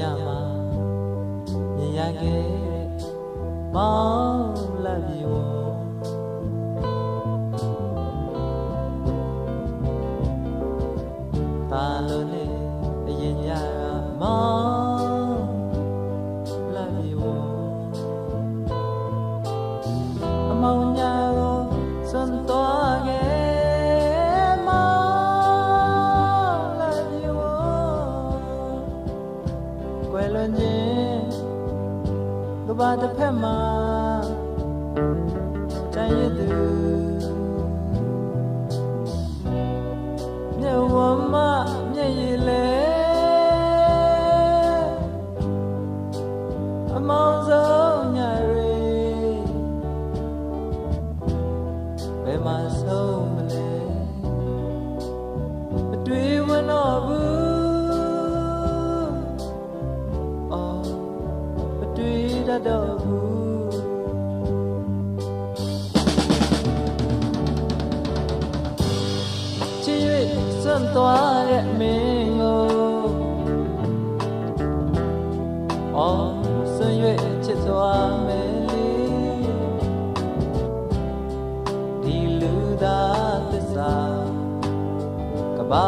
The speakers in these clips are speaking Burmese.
ညမှာမြင်ရခဲ့မောင်လက်ပြီးဝ ကဘာတ စွန့်သွားတဲ့မင်းကိုအော်စွန့်၍ချစ်သွားမယ်လေဒီလူသားသစ္စာကဘာ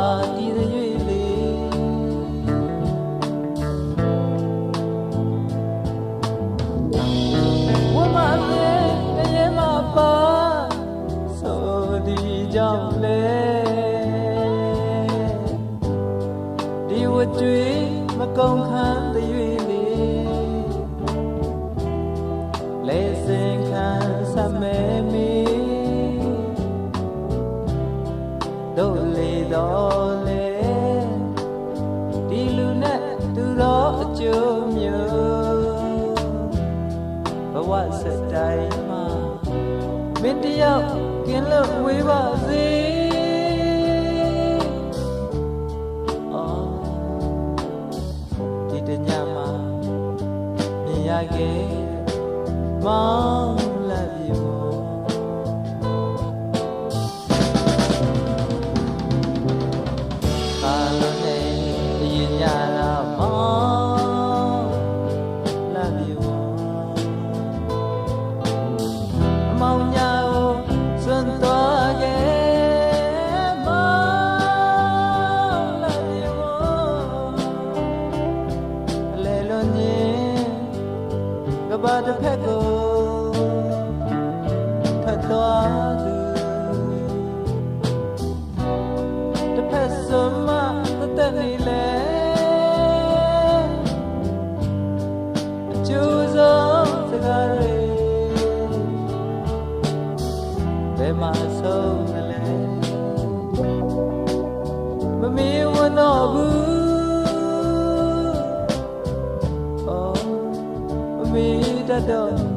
လေစင်ခံစမဲမီတို့လေတော်လေဒီလူနဲ့သူတော်အကျိုးမျိုးဘဝစတိုင်းမှာမင်းတယောက်ကင်းလို့ဝေးပါစေအော်ဒီတညမှာမြင်ရခဲ့ မောင်းလာပြီဘောကာလနဲ့အရင်ညလာမောင်းလာပြီဘောအမောင်ညာကိုစွန့်သွားခဲ့မောင်လာပြီဝအလေလွန်ခြင်းကဘာတစ်ဖက် စ်ဖက်စွန်မသက်သက်နေလေအကျိုးဆုံးစကားတွေဘယ်မှာဆုံးမလဲမမေ့ဝတော့ဘူးအော်မမေ့တတ်တော့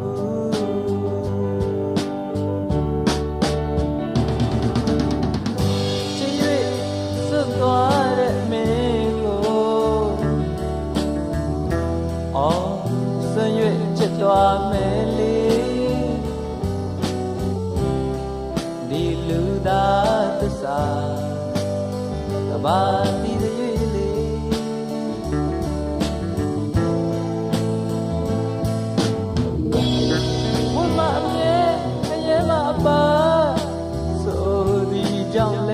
လူသားသစ္စာကဘာတီးရွေ့လေဝမအမြဲအရင်မပါဆိုဒီကြောင့်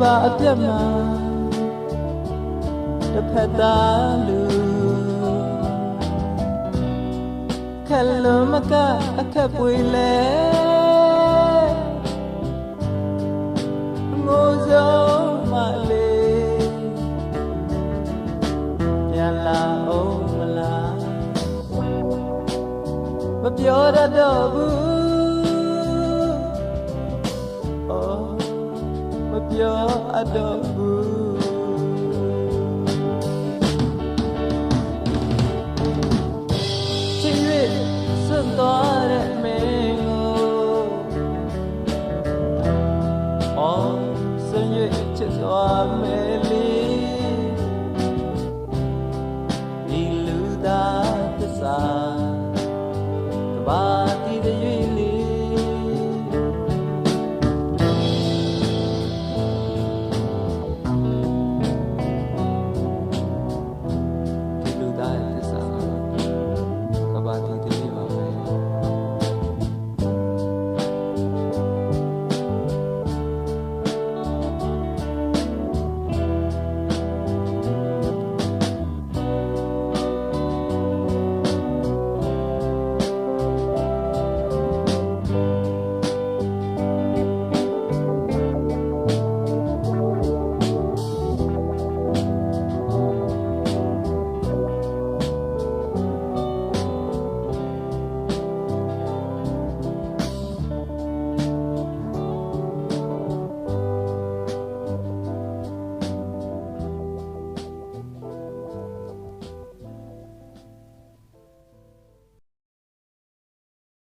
ဘာအပြတ်မှာတစ်ဖက်သားလူခက်လုံးမကအခက်ပွေလဲငိုဆုံးမလေးပြန်လာအောင်မလားမပြောတတ်တော့ဘူး Oh မပြောအပ်တော့ဘူး